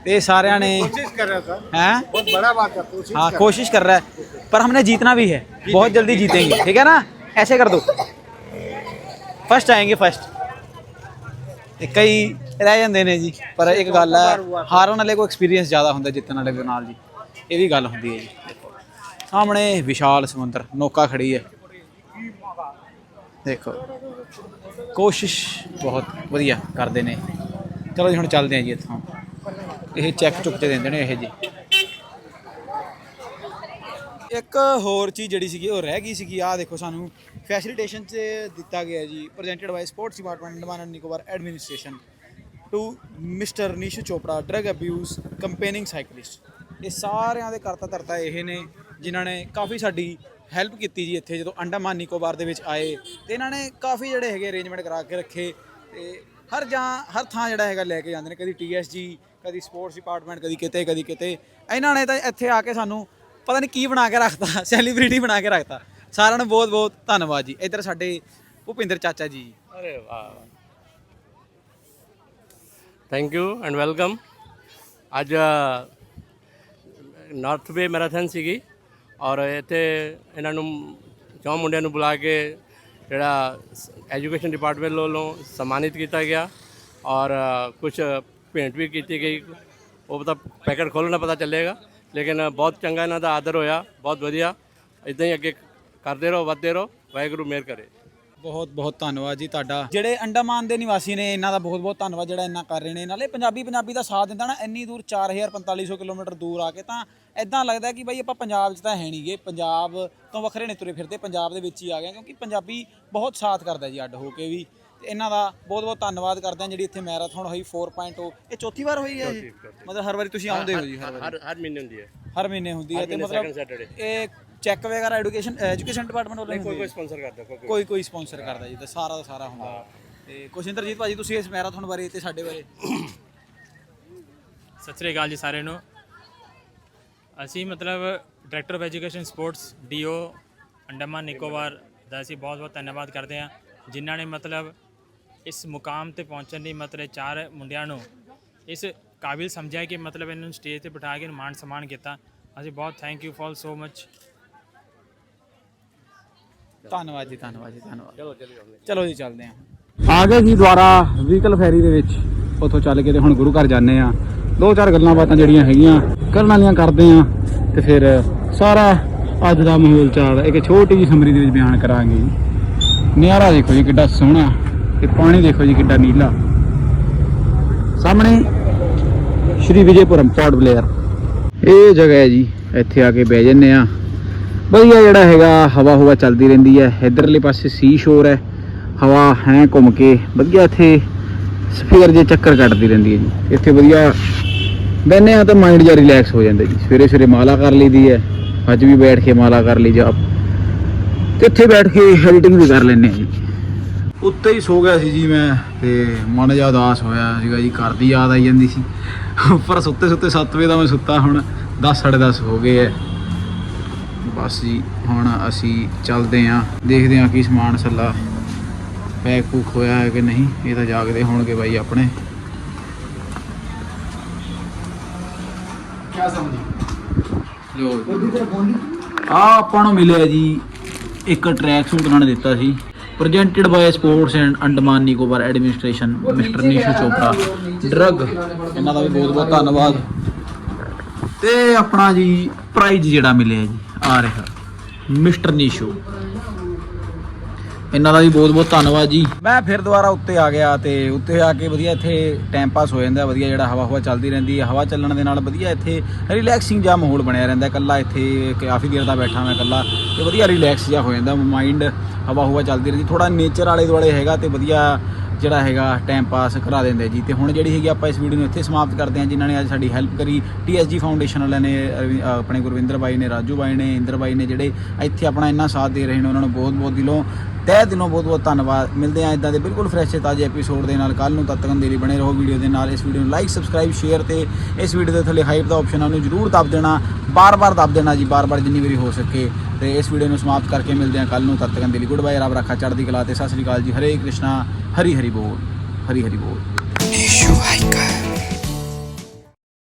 A: ये सारे ने कोशिश कर रहा था हैं बहुत बड़ा बात है कोशिश हाँ कोशिश कर रहा है पर हमने जीतना भी है बहुत जल्दी जीतेंगे ठीक है ना ऐसे कर दो फर्स्ट आएंगे फर्स्ट ਤੇ ਕਈ ਰਹਿ ਜਾਂਦੇ ਨੇ ਜੀ ਪਰ ਇੱਕ ਗੱਲ ਹੈ ਹਾਰਨ ਵਾਲੇ ਕੋ ਐਕਸਪੀਰੀਅੰਸ ਜ਼ਿਆਦਾ ਹੁੰਦਾ ਜਿੱਤਣ ਵਾਲੇ ਦੇ ਨਾਲ ਜੀ ਇਹ ਵੀ ਗੱਲ ਹੁੰਦੀ ਹੈ ਜੀ ਦੇਖੋ ਸਾਹਮਣੇ ਵਿਸ਼ਾਲ ਸਮੁੰਦਰ ਨੌਕਾ ਖੜੀ ਹੈ ਦੇਖੋ। ਕੋਸ਼ਿਸ਼ ਬਹੁਤ ਵਧੀਆ ਕਰਦੇ ਨੇ। ਚਲੋ ਜੀ, ਹੁਣ ਚੱਲਦੇ ਹਾਂ ਜੀ ਇੱਥੋਂ। ਇਹ ਚੈੱਕ ਚੁੱਕ ਤੇ ਦਿੰਦੇ ਨੇ ਇਹ ਜੀ। ਇੱਕ ਹੋਰ ਚੀਜ਼ ਜਿਹੜੀ ਸੀਗੀ, ਉਹ ਰਹਿ ਗਈ ਸੀਗੀ। ਆਹ ਦੇਖੋ ਸਾਨੂੰ ਫੈਸਿਲਿਟੇਸ਼ਨ 'ਚ ਦਿੱਤਾ ਗਿਆ ਜੀ। Presented by sports department Andaman and Nicobar administration to mister Nishu Chopra drug abuse campaigning cyclist ਇਹ ਸਾਰਿਆਂ ਦੇ ਕਰਤਾ ਧਰਤਾ ਇਹ ਨੇ, ਜਿਨ੍ਹਾਂ ਨੇ ਕਾਫੀ ਸਾਡੀ ਹੈਲਪ ਕੀਤੀ ਜੀ ਇੱਥੇ ਜਦੋਂ ਅੰਡਾਮਾਨ ਨਿਕੋਬਾਰ ਦੇ ਵਿੱਚ ਆਏ ਤੇ ਇਹਨਾਂ ਨੇ ਕਾਫੀ ਜਿਹੜੇ ਹੈਗੇ ਅਰੇਂਜਮੈਂਟ ਕਰਾ ਕੇ ਰੱਖੇ ਤੇ ਹਰ ਜਾਂ ਹਰ ਥਾਂ ਜਿਹੜਾ ਹੈਗਾ ਲੈ ਕੇ ਜਾਂਦੇ ਨੇ, ਕਦੀ ਟੀਐਸਜੀ ਕਦੀ ਸਪੋਰਟਸ ਡਿਪਾਰਟਮੈਂਟ ਕਦੀ ਕਿਤੇ ਕਦੀ ਕਿਤੇ। ਇਹਨਾਂ ਨੇ ਤਾਂ ਇੱਥੇ ਆ ਕੇ ਸਾਨੂੰ ਪਤਾ ਨਹੀਂ ਕੀ ਬਣਾ ਕੇ ਰੱਖਤਾ ਸੈਲੀਬ੍ਰਿਟੀ ਬਣਾ ਕੇ ਰੱਖਤਾ। ਸਾਰਿਆਂ ਨੂੰ ਬਹੁਤ ਬਹੁਤ ਧੰਨਵਾਦ ਜੀ। ਇੱਧਰ ਸਾਡੇ ਭੁਪਿੰਦਰ ਚਾਚਾ ਜੀ।
F: ਅਰੇ ਵਾਹ। ਥੈਂਕ ਯੂ ਐਂਡ ਵੈਲਕਮ ਅੱਜ ਨਾਰਥ ਵੇ ਮੈਰਾਥਨ ਸੀਗੀ। ਔਰ ਇੱਥੇ ਇਹਨਾਂ ਨੂੰ, ਚੌਂ ਮੁੰਡਿਆਂ ਨੂੰ ਬੁਲਾ ਕੇ ਜਿਹੜਾ ਐਜੂਕੇਸ਼ਨ ਡਿਪਾਰਟਮੈਂਟ ਵੱਲੋਂ ਸਨਮਾਨਿਤ ਕੀਤਾ ਗਿਆ ਔਰ ਕੁਝ ਭੇਂਟ ਵੀ ਕੀਤੀ ਗਈ। ਉਹ ਪਤਾ ਪੈਕਟ ਖੋਲ੍ਹਣਾ ਪਤਾ ਚੱਲੇਗਾ, ਲੇਕਿਨ ਬਹੁਤ ਚੰਗਾ ਇਹਨਾਂ ਦਾ ਆਦਰ ਹੋਇਆ, ਬਹੁਤ ਵਧੀਆ। ਇਦਾਂ ਹੀ ਅੱਗੇ ਕਰਦੇ ਰਹੋ, ਵੱਧਦੇ ਰਹੋ, ਵਾਹਿਗੁਰੂ ਮਿਹਰ ਕਰੇ।
A: ਬਹੁਤ ਬਹੁਤ ਧੰਨਵਾਦ ਜੀ ਤੁਹਾਡਾ। ਜਿਹੜੇ ਅੰਡਮਾਨ ਦੇ ਨਿਵਾਸੀ ਨੇ, ਇਹਨਾਂ ਦਾ ਬਹੁਤ ਬਹੁਤ ਧੰਨਵਾਦ ਜਿਹੜਾ ਇੰਨਾ ਕਰ ਰਹੇ ਨੇ। ਨਾਲੇ ਪੰਜਾਬੀ ਪੰਜਾਬੀ ਦਾ ਸਾਥ ਦਿੰਦਾ ਨਾ, ਇੰਨੀ ਦੂਰ 4450 ਕਿਲੋਮੀਟਰ ਦੂਰ ਆ ਕੇ ਤਾਂ ਇਦਾਂ ਲੱਗਦਾ ਕਿ ਬਈ ਆਪਾਂ ਪੰਜਾਬ 'ਚ ਤਾਂ ਹੈ ਨਹੀਂਗੇ ਪੰਜਾਬ ਤੋਂ ਵੱਖਰੇ ਨੇ ਤੁਰੇ ਫਿਰਦੇ ਪੰਜਾਬ ਦੇ ਵਿੱਚ ਹੀ ਆ ਗਏ ਕਿਉਂਕਿ ਪੰਜਾਬੀ ਬਹੁਤ ਸਾਥ ਕਰਦਾ ਜੀ ਅੱਡ ਹੋ ਕੇ ਵੀ। ਤੇ ਇਹਨਾਂ ਦਾ ਬਹੁਤ ਬਹੁਤ ਧੰਨਵਾਦ ਕਰਦੇ ਹਾਂ ਜਿਹੜੀ ਇੱਥੇ ਮੈਰਾਥਨ ਹੋਈ 4.0 ਇਹ ਚੌਥੀ ਵਾਰ ਹੋਈ ਹੈ ਇਹ ਮਤਲਬ ਹਰ ਵਾਰੀ ਤੁਸੀਂ ਆਉਂਦੇ ਹੋ ਜੀ ਹਰ ਵਾਰੀ?
F: ਹਰ ਹਰ ਮਹੀਨੇ ਹੁੰਦੀ ਹੈ।
A: ਹਰ ਮਹੀਨੇ ਹੁੰਦੀ ਹੈ ਤੇ ਮਤਲਬ। ਇਹ ਚੈੱਕ ਵਗੈਰਾ ਐਜੂਕੇਸ਼ਨ ਐਜੂਕੇਸ਼ਨ ਡਿਪਾਰਟਮੈਂਟ ਵੱਲੋਂ
F: ਕੋਈ ਕੋਈ? ਸਪਾਂਸਰ ਕਰਦਾ ਕੋਈ ਕੋਈ
A: ਕੋਈ ਕੋਈ ਸਪਾਂਸਰ ਕਰਦਾ ਜੀ ਤੇ ਸਾਰਾ ਦਾ ਸਾਰਾ ਹੁੰਦਾ। ਤੇ ਕੁਸ਼ਿੰਦਰਜੀਤ ਭਾਜੀ ਤੁਸੀਂ ਇਸ ਮੈਰਾਥਨ ਬਾਰੇ ਤੇ ਸਾਡੇ ਬਾਰੇ
B: ਸਤਿ ਸ੍ਰੀ ਅਕਾਲ ਜੀ ਸਾਰਿਆਂ ਨੂੰ। ਅਸੀਂ ਮਤਲਬ director of education sports DO Andaman Nicobar ਦਾ ਅਸੀਂ ਬਹੁਤ ਬਹੁਤ ਧੰਨਵਾਦ ਕਰਦੇ ਹਾਂ ਜਿਨ੍ਹਾਂ ਨੇ ਮਤਲਬ ਇਸ ਮੁਕਾਮ ਤੇ ਪਹੁੰਚਣ ਲਈ ਮਤਲਬ ਚਾਰ ਮੁੰਡਿਆਂ ਨੂੰ ਇਸ ਕਾਬਿਲ ਸਮਝਿਆ ਕਿ ਮਤਲਬ ਇਹਨਾਂ ਨੂੰ ਸਟੇਜ ਤੇ ਬਿਠਾ ਕੇ ਮਾਣ ਸਨਮਾਨ ਕੀਤਾ। ਅਸੀਂ ਬਹੁਤ thank you for so much
A: ਧੰਨਵਾਦ ਜੀ ਧੰਨਵਾਦ ਜੀ ਧੰਨਵਾਦ।
F: ਚਲੋ
A: ਚਲੋ। ਜੀ ਚੱਲਦੇ ਹਾਂ। ਆ ਗਏ ਜੀ ਦੁਆਰਾ ਵਹੀਕਲ ਫੈਰੀ ਦੇ ਵਿੱਚ। ਉੱਥੋਂ ਚੱਲ ਕੇ ਤੇ ਹੁਣ ਗੁਰੂ ਘਰ ਜਾਂਦੇ ਆ ਦੋ ਚਾਰ ਗੱਲਾਂ ਬਾਤਾਂ ਜਿਹੜੀਆਂ ਹੈਗੀਆਂ, ਕਰਨ ਵਾਲੀਆਂ ਕਰਦੇ ਆ ਤੇ ਫਿਰ ਸਾਰਾ ਅੱਜ ਦਾ ਮਾਹੌਲ ਚਾਲ ਇੱਕ ਛੋਟੀ ਜਿਹੀ ਸਮਰੀ ਦੇ ਵਿੱਚ ਬਿਆਨ ਕਰਾਂਗੇ ਜੀ। ਨਿਆਰਾ ਦੇਖੋ ਜੀ ਕਿੱਡਾ ਸੋਹਣਾ ਤੇ ਪਾਣੀ ਦੇਖੋ ਜੀ ਕਿੱਡਾ ਨੀਲਾ। ਸਾਹਮਣੇ ਸ਼੍ਰੀ ਵਿਜੇਪੁਰਮ ਪੌਡ ਬਲੇਅਰ ਇਹ ਜਗ੍ਹਾ ਹੈ ਜੀ, ਇੱਥੇ ਆ ਕੇ ਬਹਿ ਜੰਨੇ ਆ ਵਧੀਆ ਜਿਹੜਾ ਹੈਗਾ, ਹਵਾ ਹਵਾ ਚੱਲਦੀ ਰਹਿੰਦੀ ਹੈ। ਇਧਰਲੇ ਪਾਸੇ ਸੀ ਸ਼ੋਰ ਹੈ। ਹਵਾ ਹੈ ਘੁੰਮ ਕੇ, ਵਧੀਆ ਇੱਥੇ ਸਫੇਰ ਜੇ ਚੱਕਰ ਕੱਟਦੀ ਰਹਿੰਦੀ ਹੈ ਜੀ। ਇੱਥੇ ਵਧੀਆ ਬਹਿੰਦੇ ਆ ਤਾਂ ਮਾਈਂਡ ਜਿਹਾ ਰਿਲੈਕਸ ਹੋ ਜਾਂਦਾ ਜੀ। ਸਵੇਰੇ ਸਵੇਰੇ ਮਾਲਾ ਕਰ ਲਈਦੀ ਹੈ। ਅੱਜ ਵੀ ਬੈਠ ਕੇ ਮਾਲਾ ਕਰ ਲਈ ਜਾ ਤੇ ਇੱਥੇ ਬੈਠ ਕੇ ਐਡੀਟਿੰਗ ਵੀ ਕਰ ਲੈਂਦੇ ਆ ਜੀ। ਉੱਤੇ ਹੀ ਸੋ ਗਿਆ ਸੀ ਜੀ ਮੈਂ ਤੇ ਮਨ ਜਿਹਾ ਉਦਾਸ ਹੋਇਆ ਸੀਗਾ ਜੀ। ਘਰ ਦੀ ਯਾਦ ਆਈ ਜਾਂਦੀ ਸੀ। ਪਰ ਸੁੱਤੇ ਸੁੱਤੇ 7 ਵਜੇ ਦਾ ਮੈਂ ਸੁੱਤਾ ਹੁਣ। 10 10:30 ਹੋ ਗਏ ਐ ਬਸ ਜੀ, ਹੁਣ ਅਸੀਂ ਚੱਲਦੇ ਆਂ ਦੇਖਦੇ ਆਂ ਕੀ ਸਮਾਨ ਸੱਲਾ। ਪੈਕ ਪੂਕ ਹੋਇਆ ਹੈ ਕਿ ਨਹੀਂ ਇਹ ਤਾਂ ਜਾਗਦੇ ਹੋਣਗੇ ਬਾਈ ਆਪਣੇ। ਕੀ ਸਮਝੀ ਲੋ ਆ ਆਪਾਂ ਨੂੰ ਮਿਲਿਆ ਜੀ ਇੱਕ ਟਰੈਕ ਸੂਟ ਉਹਨਾਂ ਨੇ ਦਿੱਤਾ ਸੀ। Presented by sports and Andaman Nicobar administration mister Nishu Chopra drug ਇਹਨਾਂ ਦਾ ਵੀ ਬਹੁਤ ਬਹੁਤ ਧੰਨਵਾਦ। ਤੇ ਆਪਣਾ ਜੀ ਪ੍ਰਾਈਜ਼ ਜਿਹੜਾ ਮਿਲਿਆ ਜੀ ਆ ਰਿਹਾ। ਮਿਸਟਰ ਨੀਸ਼ੂ ਇਹਨਾਂ ਦਾ ਵੀ ਬਹੁਤ ਬਹੁਤ ਧੰਨਵਾਦ ਜੀ। ਮੈਂ ਫਿਰ ਦੁਬਾਰਾ ਉੱਤੇ ਆ ਗਿਆ ਤੇ ਉੱਤੇ ਆ ਕੇ ਵਧੀਆ ਇੱਥੇ ਟਾਈਮ ਪਾਸ ਹੋ ਜਾਂਦਾ, ਵਧੀਆ ਜਿਹੜਾ ਹਵਾ ਹਵਾ ਚੱਲਦੀ ਰਹਿੰਦੀ ਹੈ। ਹਵਾ ਚੱਲਣ ਦੇ ਨਾਲ ਵਧੀਆ ਇੱਥੇ ਰਿਲੈਕਸਿੰਗ ਜਿਹਾ ਮਾਹੌਲ ਬਣਿਆ ਰਹਿੰਦਾ ਇਕੱਲਾ ਇੱਥੇ ਕਾਫੀ ਦੇਰ ਦਾ ਬੈਠਾ ਮੈਂ ਇਕੱਲਾ ਤੇ ਵਧੀਆ ਰਿਲੈਕਸ ਜਿਹਾ ਹੋ ਜਾਂਦਾ ਮਾਈਂਡ ਹਵਾ ਹਵਾ ਚੱਲਦੀ ਰਹਿੰਦੀ। ਥੋੜਾ ਨੇਚਰ ਵਾਲੇ ਦੁਆਲੇ ਹੈਗਾ ਤੇ ਵਧੀਆ ਜਿਹੜਾ ਹੈਗਾ ਟਾਈਮ ਪਾਸ ਕਰਾ ਦਿੰਦੇ ਜੀ। ਤੇ ਹੁਣ ਜਿਹੜੀ ਹੈਗੀ ਆਪਾਂ ਇਸ ਵੀਡੀਓ ਨੂੰ ਇੱਥੇ ਸਮਾਪਤ ਕਰਦੇ ਹਾਂ। ਜਿਨ੍ਹਾਂ ਨੇ ਅੱਜ ਸਾਡੀ ਹੈਲਪ ਕਰੀ TSG ਫਾਊਂਡੇਸ਼ਨ ਵਾਲਿਆਂ ਨੇ ਆਪਣੇ ਗੁਰਵਿੰਦਰ ਬਾਈ ਨੇ, ਰਾਜੂ ਬਾਈ ਨੇ, ਇੰਦਰ ਬਾਈ ਨੇ, ਜਿਹੜੇ ਇੱਥੇ ਆਪਣਾ ਇੰਨਾ ਸਾਥ ਦੇ ਰਹੇ ਨੇ, ਉਹਨਾਂ ਨੂੰ ਬਹੁਤ ਬਹੁਤ ਦਿਲੋਂ ਤਹਿ ਦਿਲੋਂ ਬਹੁਤ ਬਹੁਤ ਧੰਨਵਾਦ। ਮਿਲਦੇ ਆ ਇਦਾਂ ਦੇ ਬਿਲਕੁਲ ਫਰੈਸ਼ ਤੇ ਤਾਜ਼ੇ ਐਪੀਸੋਡ ਦੇ ਨਾਲ। ਕੱਲ ਨੂੰ ਤਦ ਤੱਕ ਦੇ ਬਣੇ ਰਹੋ ਵੀਡੀਓ ਦੇ ਨਾਲ। ਇਸ ਵੀਡੀਓ ਨੂੰ ਲਾਈਕ ਸਬਸਕ੍ਰਾਈਬ ਸ਼ੇਅਰ ਤੇ ਇਸ ਵੀਡੀਓ ਦੇ ਥੱਲੇ ਹਾਈਪ ਦਾ ਆਪਸ਼ਨ ਆ, ਉਹਨੂੰ ਜਰੂਰ ਦਬ ਦੇਣਾ। ਬਾਰ-ਬਾਰ ਦਬ ਦੇਣਾ ਜੀ, ਬਾਰ-ਬਾਰ ਜਿੰਨੀ ਵਾਰੀ ਹੋ ਸਕੇ। ਤੇ ਇਸ ਵੀਡੀਓ ਨੂੰ ਸਮਾਪਤ ਕਰਕੇ ਮਿਲਦੇ ਆ ਕੱਲ ਨੂੰ ਤਦ ਤੱਕ ਦੇ ਲਈ ਗੁੱਡ ਬਾਏ ਰੱਬ ਰੱਖਾ, ਚੜ੍ਹਦੀ ਕਲਾ ਤੇ। ਸਤਿ ਸ੍ਰੀ ਅਕਾਲ ਜੀ। ਹਰੇ ਕ੍ਰਿਸ਼ਨਾ ਹਰੀ ਹਰੀ ਬੋਲ। ਹਰੀ ਹਰੀ ਬੋਲ।
G: Nishu Hiker.